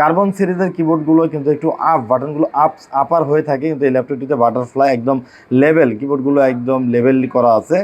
Carbon সিরিজের কিবোর্ডগুলো কিন্তু একটু আপ বাটনগুলো আপ আপার হয়ে থাকে, কিন্তু এই ল্যাপটপটিতে বাটারফ্লাই একদম লেভেল কিবোর্ডগুলো একদম লেভেল করা আছে।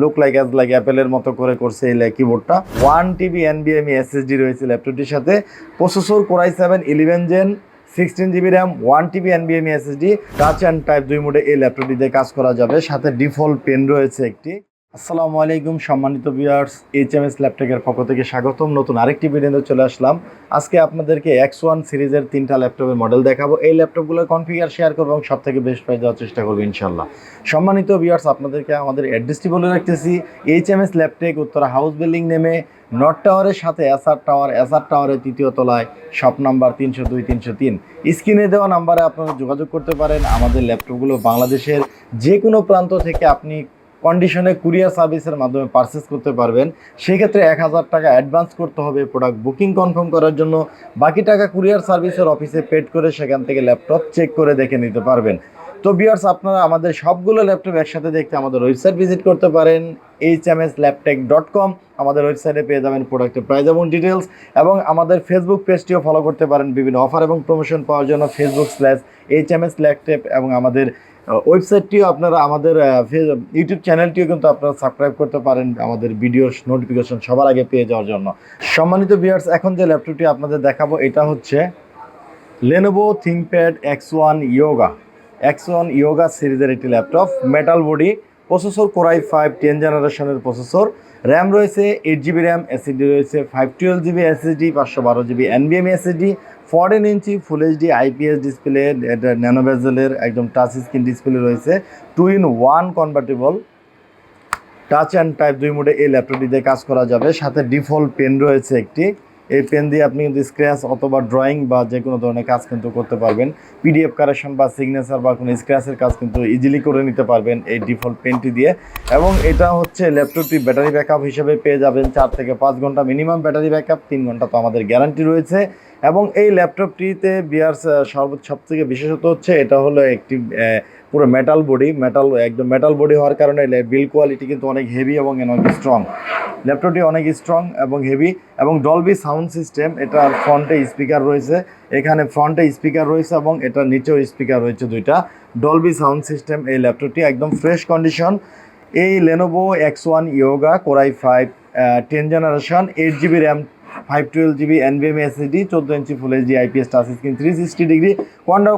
লুক লাইক অ্যাজ লাইক অ্যাপেলের মতো করে করছে এই কিবোর্ডটা ওয়ান টিবি এনবিএমই এসএসডি রয়েছে ল্যাপটপটির সাথে। Processor core i seven eleven gen sixteen GB RAM one TB এনবিএমই SSD touch and type দুই মোডে এই ল্যাপটপটিতে কাজ করা যাবে। সাথে ডিফল্ট পেন রয়েছে একটি। আসসালামু আলাইকুম, সম্মানিত ভিউয়ার্স এইচ এম এস ল্যাপটপের পক্ষ থেকে স্বাগতম। নতুন আরেকটি ভিডিওতে চলে আসলাম। আজকে আপনাদেরকে এক্স ওয়ান সিরিজের তিনটা ল্যাপটপের মডেল দেখাবো। এই ল্যাপটপগুলোর কনফিগার শেয়ার করব এবং সব থেকে বেস্ট প্রাইস দেওয়ার চেষ্টা করব ইনশাল্লাহ সম্মানিত ভিউয়ার্স আপনাদেরকে আমাদের অ্যাড্রেসটি বলে রাখতেছি। H M S Laptech Uttara house building নেমে নর্থ টাওয়ারের সাথে এসআর টাওয়ার এসআর টাওয়ারের তৃতীয় তলায় শপ নাম্বার তিনশো দুই, তিনশো তিন। স্ক্রিনে দেওয়া নাম্বারে আপনারা যোগাযোগ করতে পারেন। আমাদের ল্যাপটপগুলো বাংলাদেশের যে কোনো প্রান্ত থেকে আপনি কন্ডিশনে কুরিয়ার সার্ভিসের মাধ্যমে পারচেস করতে পারবেন। সেক্ষেত্রে এক হাজার টাকা অ্যাডভান্স করতে হবে প্রোডাক্ট বুকিং কনফার্ম করার জন্য। বাকি টাকা কুরিয়ার সার্ভিসের অফিসে পেড করে সেখান থেকে ল্যাপটপ চেক করে দেখে নিতে পারবেন। তো বিয়ার্স আপনারা আমাদের সবগুলো ল্যাপটপ একসাথে দেখতে আমাদের ওয়েবসাইট ভিজিট করতে পারেন। H M S Laptech dot com আমাদের ওয়েবসাইটে পেয়ে যাবেন প্রোডাক্টের প্রাইস এবং ডিটেলস এবং আমাদের ফেসবুক পেজটিও ফলো করতে পারেন বিভিন্ন অফার এবং প্রমোশন পাওয়ার জন্য Facebook slash H M S Laptech এবং আমাদের ওয়েবসাইটটিও আপনারা আমাদের ইউটিউব চ্যানেলটিও কিন্তু আপনারা সাবস্ক্রাইব করতে পারেন আমাদের ভিডিওর নোটিফিকেশন সবার আগে পেয়ে যাওয়ার জন্য। সম্মানিত ভিউয়ার্স এখন যে ল্যাপটপটি আপনাদের দেখাবো, এটা হচ্ছে Lenovo ThinkPad X one Yoga X one Yoga সিরিজের একটি laptop metal body processor core i five ten জেনারেশনের প্রসেসর র্যাম রয়েছে এইট জিবি র্যাম এসএসডি রয়েছে ফাইভ টুয়েলভ জিবি এসএসডি পাঁচশো বারো জিবি এনবিএম এসএসডি ফোরটিন ইঞ্চি ফুল এইচডি আইপিএস ডিসপ্লে এটা ন্যানোভেজেলের একদম টাচ স্ক্রিন ডিসপ্লে রয়েছে। Two in one convertible touch and type দুই মোডে এই ল্যাপটপটি দিয়ে কাজ করা যাবে। সাথে ডিফল্ট পেন রয়েছে একটি। এই পেন দিয়ে আপনি কিন্তু স্ক্র্যাচ অথবা ড্রয়িং বা যে কোনো ধরনের কাজ কিন্তু করতে পারবেন। পিডিএফ কারেকশন বা সিগনেচার বা কোনো স্ক্র্যাচের কাজ কিন্তু ইজিলি করে নিতে পারবেন এই ডিফল্ট পেনটি দিয়ে। এবং এটা হচ্ছে ল্যাপটপটি ব্যাটারি ব্যাকআপ হিসেবে পেয়ে যাবেন চার থেকে পাঁচ ঘণ্টা মিনিমাম ব্যাটারি ব্যাকআপ তিন ঘণ্টা তো আমাদের গ্যারান্টি রয়েছে। এবং এই ল্যাপটপটিতে বিয়ার সর্বোচ্চ সব থেকে বিশেষত হচ্ছে এটা হলো একটি পুরো মেটাল বডি মেটাল একদম মেটাল বডি হওয়ার কারণে বিল কোয়ালিটি কিন্তু অনেক হেভি এবং অনেক স্ট্রং ল্যাপটপটি অনেক স্ট্রং এবং হেভি এবং ডলবি সাউন্ড সিস্টেম এটার ফ্রন্টে স্পিকার রয়েছে, এখানে ফ্রন্টে স্পিকার রয়েছে এবং এটার নিচেও স্পিকার রয়েছে দুইটা। ডলবি সাউন্ড সিস্টেম এই ল্যাপটপটি একদম ফ্রেশ কন্ডিশন এই Lenovo X one Yoga core i five ten generation eight GB RAM five twelve GB NVMe SSD চোদ্দ ইঞ্চি full HD IPS touch screen three sixty degree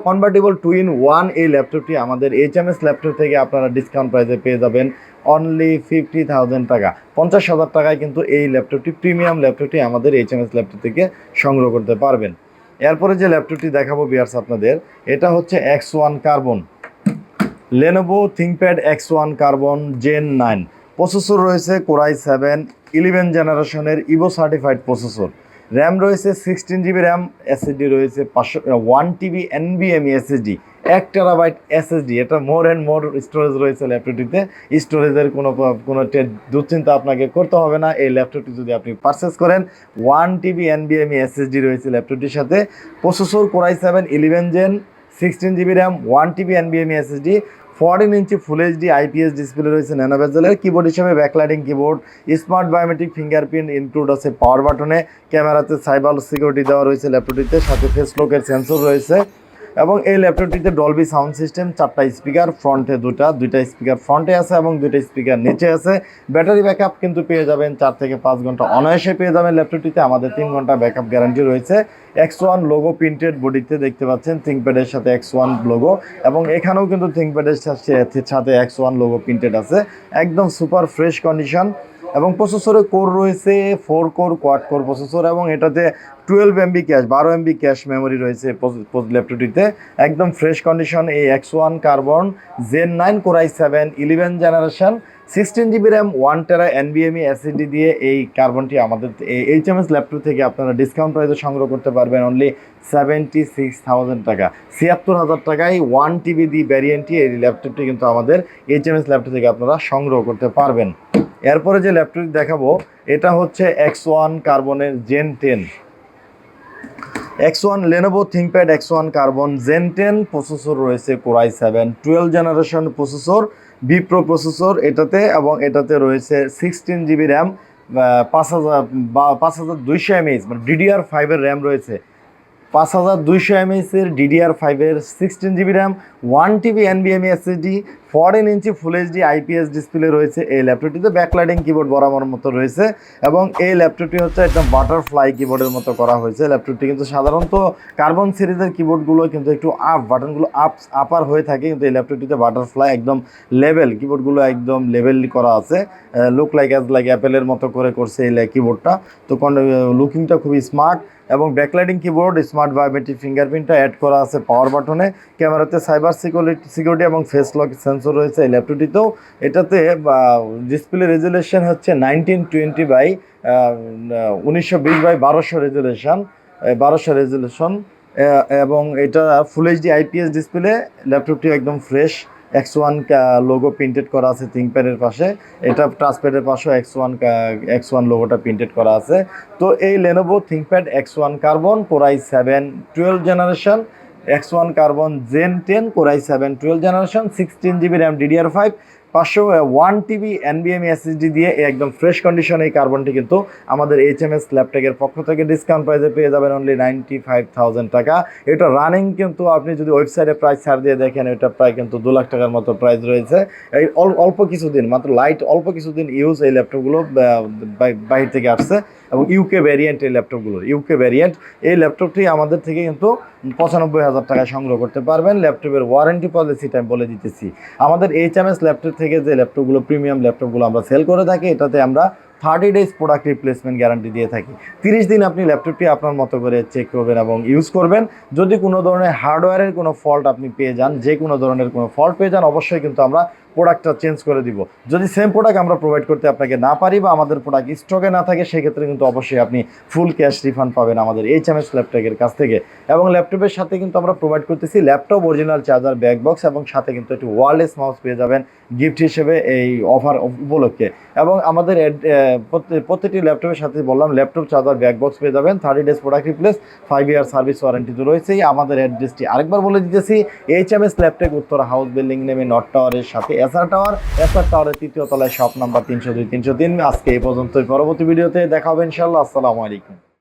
convertible two in one এই ল্যাপটপটি আমাদের H M S laptop থেকে আপনারা discount প্রাইসে পেয়ে যাবেন only fifty thousand টাকা। পঞ্চাশ হাজার টাকায় কিন্তু এই ল্যাপটপটি প্রিমিয়াম ল্যাপটপটি আমাদের এইচ এম এস ল্যাপটপ থেকে সংগ্রহ করতে পারবেন। এরপরে যে ল্যাপটপটি দেখাবো বিয়ার্স আপনাদের, এটা হচ্ছে X one carbon Lenovo ThinkPad X one carbon gen nine processor রয়েছে কোরাই সেভেন ইলেভেন জেনারেশনের ইভো সার্টিফাইড প্রসেসর র্যাম রয়েছে সিক্সটিন জিবি র্যাম এসএসডি রয়েছে পাঁচশো ওয়ান টিবি এনবিএমই এসএসডি এক টেরাবাইট এসএসডি এটা মোর অ্যান্ড মোর স্টোরেজ রয়েছে ল্যাপটপটিতে স্টোরেজের কোনো কোনো দুশ্চিন্তা আপনাকে করতে হবে না। এই ল্যাপটপটি যদি আপনি পারচেস করেন ওয়ান টিবি এনবিএমই এসএসডি রয়েছে ল্যাপটপটির সাথে। Processor core i seven eleven gen sixteen GB RAM one TB এনবিএমই SSD fourteen ইঞ্চি ফুল এইচডি আইপিএস ডিসপ্লে রয়েছে ন্যানোভেজেলের কিবোর্ড হিসেবে backlighting keyboard smart biometric fingerprint include আছে পাওয়ার বাটনে ক্যামেরাতে সাইবার সিকিউরিটি দেওয়া রয়েছে ল্যাপটপটিতে সাথে ফেস সেন্সর রয়েছে। এবং এই ল্যাপটপটিতে ডলবি সাউন্ড সিস্টেম চারটা স্পিকার ফ্রন্টে দুটা, দুইটা স্পিকার ফ্রন্টে আছে এবং দুইটা স্পিকার নিচে আছে। ব্যাটারি ব্যাকআপ কিন্তু পেয়ে যাবেন চার থেকে পাঁচ ঘণ্টা অনায়াসে পেয়ে যাবেন ল্যাপটপটিতে। আমাদের তিন ঘণ্টা ব্যাকআপ গ্যারান্টি রয়েছে। এক্স ওয়ান লোগো প্রিন্টেড বডিতে দেখতে পাচ্ছেন থিঙ্কপ্যাডের সাথে এক্স ওয়ান লোগো এবং এখানেও কিন্তু থিঙ্কপ্যাডের সাথে এক্স ওয়ান লোগো প্রিন্টেড আছে। একদম সুপার ফ্রেশ কন্ডিশন এবং প্রসেসরে কোর রয়েছে four core quad core processor এবং এটাতে টুয়েলভ এমবি ক্যাশ বারো এমবি ক্যাশ মেমোরি রয়েছে ল্যাপটপটিতে একদম ফ্রেশ কন্ডিশন এই X one carbon gen nine core i seven eleven generation sixteen GB RAM one tera এনবিএমই ACD দিয়ে এই কার্বনটি আমাদের এইচ এম এস ল্যাপটপ থেকে আপনারা ডিসকাউন্ট প্রাইসে সংগ্রহ করতে পারবেন অনলি সেভেন্টি সিক্স থাউজেন্ড টাকা। ছিয়াত্তর হাজার টাকায় ওয়ান টিবি দি ভ্যারিয়েন্টটি এই ল্যাপটপটি কিন্তু আমাদের এইচ এম এস ল্যাপটপ থেকে আপনারা সংগ্রহ করতে পারবেন। এরপরে যে ল্যাপটপটি দেখাবো, এটা হচ্ছে এক্স ওয়ান কার্বনের gen ten X one Lenovo ThinkPad X one carbon gen ten processor রয়েছে core i seven twelve generation processor vPro processor এটাতে এবং এটাতে রয়েছে সিক্সটিন জিবি র্যাম পাঁচ হাজার, বা পাঁচ হাজার দুইশো এমএইচ মানে ডিডিআর ফাইভের র্যাম রয়েছে। পাঁচ হাজার দুইশো এমএসের ডিডিআর ফাইভের sixteen GB RAM one TB এনবিএমই fourteen ইঞ্চি ফুল এইচডি আইপিএস ডিসপ্লে রয়েছে। এই ল্যাপটপটিতে ব্যাকলাইটিং কিবোর্ড বরাবর মতো রয়েছে এবং এই ল্যাপটপটি হচ্ছে একদম বাটারফ্লাই কিবোর্ডের মতো করা হয়েছে। ল্যাপটপটি কিন্তু সাধারণত কার্বন সিরিজের কিবোর্ডগুলো কিন্তু একটু আপ বাটনগুলো আপ আপার হয়ে থাকে। কিন্তু এই ল্যাপটপটিতে বাটারফ্লাই একদম লেভেল কিবোর্ডগুলো একদম লেভেল করা আছে। লুক লাইক অ্যাজ লাইক অ্যাপেলের মতো করে করছে এই কিবোর্ডটা তো লুকিংটা খুবই স্মার্ট এবং ব্যাকলাইটিং কিবোর্ড স্মার্ট বায়োমেট্রিক ফিঙ্গারপ্রিন্টটা অ্যাড করা আছে পাওয়ার বাটনে ক্যামেরাতে সাইবার সিকিউরিটি সিকিউরিটি এবং ফেস লক সেন্সর রয়েছে এই ল্যাপটপটিতেও। এটাতে ডিসপ্লে রেজুলেশন হচ্ছে নাইনটিন টোয়েন্টি বাই উনিশশো বিশ বাই বারোশো রেজুলেশন বারোশো রেজুলেশন এবং এটা ফুল এইচডি আইপিএস ডিসপ্লে ল্যাপটপটি একদম fresh X one logo printed করা আছে থিঙ্কপ্যাডের পাশে। এটা টাচপ্যাডের পাশেও এক্স ওয়ান এক্স ওয়ান লোগোটা প্রিন্টেড করা আছে। তো এই Lenovo ThinkPad X one carbon core i seven twelve generation X one carbon gen ten core i seven twelve generation sixteen GB RAM DDR five পাঁচশো ওয়ান টিবি এনবিএম SSD দিয়ে একদম fresh condition এই কার্বনটি কিন্তু আমাদের এইচ এম এস ল্যাপটপের পক্ষ থেকে ডিসকাউন্ট প্রাইসে পেয়ে যাবেন অনলি নাইনটি ফাইভ থাউজেন্ড টাকা। এটা রানিং কিন্তু আপনি যদি ওয়েবসাইটে প্রাইস ছাড় দিয়ে দেখেন, এটা প্রায় কিন্তু দু লাখ টাকার মতো প্রাইস রয়েছে। এই অল- অল্প কিছুদিন, মাত্র লাইট অল্প কিছুদিন ইউজ এই ল্যাপটপগুলো বাইরে থেকে আসছে। এবং ইউকে ভ্যারিয়েন্ট এই ল্যাপটপগুলোর ইউকে ভ্যারিয়েন্ট এই ল্যাপটপটি আমাদের থেকে কিন্তু পঁচানব্বই হাজার টাকায় সংগ্রহ করতে পারবেন। ল্যাপটপের ওয়ারেন্টি পলিসিটা আমি বলে দিতেছি। আমাদের এইচ এম এস ল্যাপটপ থেকে যে ল্যাপটপগুলো প্রিমিয়াম ল্যাপটপগুলো আমরা সেল করে থাকি, এটাতে আমরা thirty days product replacement guarantee দিয়ে থাকি। তিরিশ দিন আপনি ল্যাপটপটি আপনার মতো করে চেক করবেন এবং ইউজ করবেন। যদি কোনো ধরনের হার্ডওয়্যারের কোনো ফল্ট আপনি পেয়ে যান, যে কোনো ধরনের কোনো ফল্ট পেয়ে যান, অবশ্যই কিন্তু আমরা প্রোডাক্টটা চেঞ্জ করে দিব। যদি সেম প্রোডাক্ট আমরা প্রোভাইড করতে আপনাকে না পারি বা আমাদের প্রোডাক্ট স্টকে না থাকে, সেক্ষেত্রে কিন্তু অবশ্যই আপনি ফুল ক্যাশ রিফান্ড পাবেন আমাদের এইচ এম এস ল্যাপটপের কাছ থেকে। এবং ল্যাপটপের সাথে কিন্তু আমরা প্রোভাইড করতেছি laptop original charger back box এবং সাথে কিন্তু একটি ওয়ারলেস মাউস পেয়ে যাবেন। গিফট হিসেবে এই অফার উপলক্ষে। এবং আমাদের প্রত্যেকটি ল্যাপটপের সাথে বললাম ল্যাপটপ চার্জার ব্যাক বক্স পেয়ে যাবেন। Thirty days product replace five year service warranty তো রয়েছেই। আমাদের অ্যাড্রেসটি আরেকবার বলে দিতেছি H M S laptop Uttara house building নেমে নট টাওয়ারের সাথে এসআর টাওয়ার এসআর টাওয়ারের তৃতীয় তলায় শপ নাম্বার তিনশো দুই, তিনশো তিন। আজকে এই পর্যন্তই। পরবর্তী ভিডিওতে দেখা হবে ইনশাল্লাহ আসসালামু আলাইকুম।